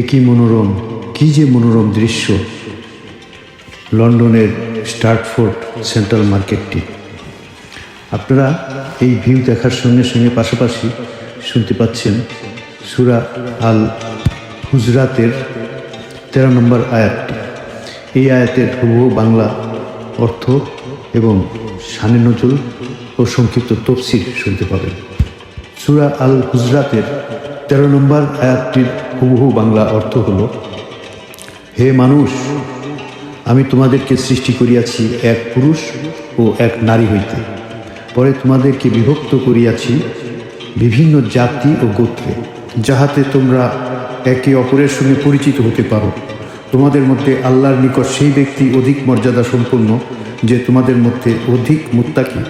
এ কি মনোরম, কি যে মনোরম দৃশ্য। লন্ডনের স্টার্টফোর্ড সেন্ট্রাল মার্কেটটি। আপনারা এই ভিউ দেখার সঙ্গে সঙ্গে পাশাপাশি শুনতে পাচ্ছেন সুরা আল হুজরাতের তেরো নম্বর আয়াতটি। এই আয়াতের হুবহু বাংলা অর্থ এবং শানে নজরুল ও সংক্ষিপ্ত তফসির শুনতে পাবেন। সুরা আল হুজরাতের তেরো নম্বর আয়াতটির হুবহু বাংলা অর্থ হল, হে মানুষ, আমি তোমাদেরকে সৃষ্টি করিয়াছি এক পুরুষ ও এক নারী হইতে। পরে তোমাদেরকে বিভক্ত করিয়াছি বিভিন্ন জাতি ও গোত্রে, যাহাতে তোমরা একে অপরের সঙ্গে পরিচিত হতে পারো। তোমাদের মধ্যে আল্লাহর নিকট সেই ব্যক্তি অধিক মর্যাদা সম্পন্ন যে তোমাদের মধ্যে অধিক মুত্তাকি।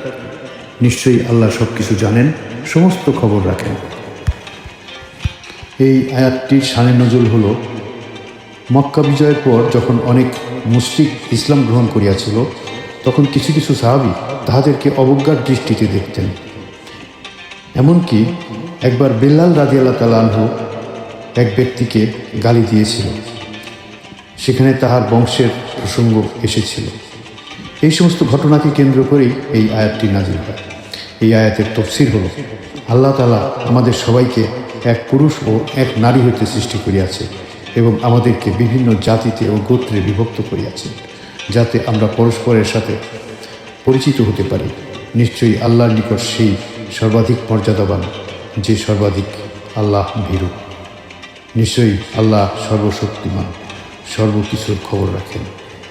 নিশ্চয়ই আল্লাহ সব কিছু জানেন, সমস্ত খবর রাখেন। এই আয়াতটির সানে নজরুল হল, মক্কা বিজয়ের পর যখন অনেক মুসলিক ইসলাম গ্রহণ করিয়াছিল, তখন কিছু কিছু সাহাবি তাহাদেরকে অবজ্ঞার দৃষ্টিতে দেখতেন। এমনকি একবার বেল্লাল আল্লাহ তালাহ এক ব্যক্তিকে গালি দিয়েছিল। সেখানে তাহার বংশের প্রসঙ্গ এসেছিল। এই সমস্ত ঘটনাকে কেন্দ্র করেই এই আয়াতটি নাজিল হয়। এই আয়াতের তফসির হল, আল্লাহ তালা আমাদের সবাইকে এক পুরুষ ও এক নারী হইতে সৃষ্টি করিয়াছে এবং আমাদেরকে বিভিন্ন জাতিতে ও গোত্রে বিভক্ত করিয়াছে, যাতে আমরা পরস্পরের সাথে পরিচিত হতে পারি। নিশ্চয়ই আল্লাহর নিকট সেই সর্বাধিক মর্যাদাবান, যে সর্বাধিক আল্লাহ ভীরু। নিশ্চয়ই আল্লাহ সর্বশক্তিমান, সর্বকিছুর খবর রাখেন।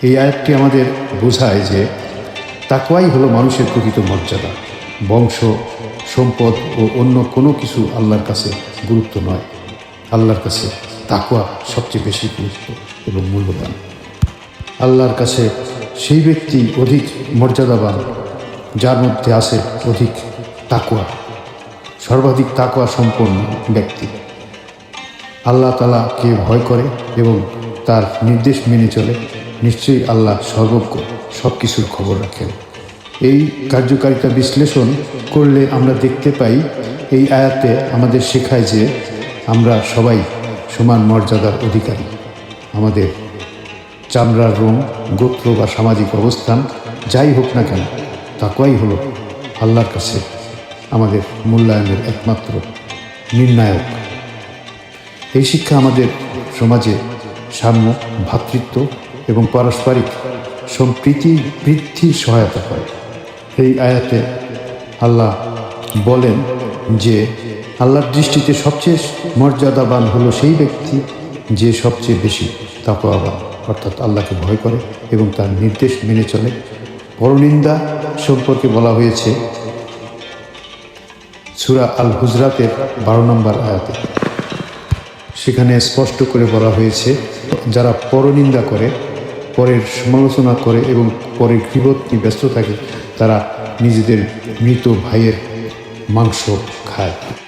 এই আয়াতটি আমাদের বোঝায় যে তাকওয়াই হলো মানুষের প্রকৃত মর্যাদা। বংশ, সম্পদ ও অন্য কোনো কিছু আল্লাহর কাছে গুরুত্ব নয়। আল্লাহর কাছে তাকওয়া সবচেয়ে বেশি গুরুত্ব এবং মূল্যবান। আল্লাহর কাছে সেই ব্যক্তি অধিক মর্যাদাবান, যার মধ্যে আছে অধিক তাকওয়া, সর্বাধিক তাকওয়া সম্পন্ন ব্যক্তি। আল্লাহ তালাকে ভয় করে এবং তার নির্দেশ মেনে চলে, নিশ্চয়ই আল্লাহ সর্বজ্ঞ সব কিছুর খবর রাখেন। এই কার্যকারিতা বিশ্লেষণ করলে আমরা দেখতে পাই এই আয়াতে আমাদের শেখায় যে আমরা সবাই সমান মর্যাদার অধিকারী। আমাদের চামড়ার রং, গোত্র বা সামাজিক অবস্থান যাই হোক না কেন, তাকুয়াই হলো আল্লাহর কাছে আমাদের মূল্যায়নের একমাত্র নির্ণায়ক। এই শিক্ষা আমাদের সমাজে সাম্য ভ্রাতৃত্ব এবং পারস্পরিক সম্প্রীতি বৃদ্ধির সহায়তা করে। এই আয়াতে আল্লাহ বলেন যে আল্লাহর দৃষ্টিতে সবচেয়ে মর্যাদাবান হলো সেই ব্যক্তি যে সবচেয়ে বেশি তাকওয়াবান অর্থাৎ আল্লাহকে ভয় করে এবং তার নির্দেশ মেনে চলে। পরনিন্দা সম্পর্কে বলা হয়েছে সুরা আল হুজরাতের বারো নম্বর আয়াতে। সেখানে স্পষ্ট করে বলা হয়েছে, যারা পরনিন্দা করে, পরের সমালোচনা করে এবং পরের গৃহত ব্যস্ত থাকে, তারা নিজেদের মৃত ভাইয়ের Mansur Khalb.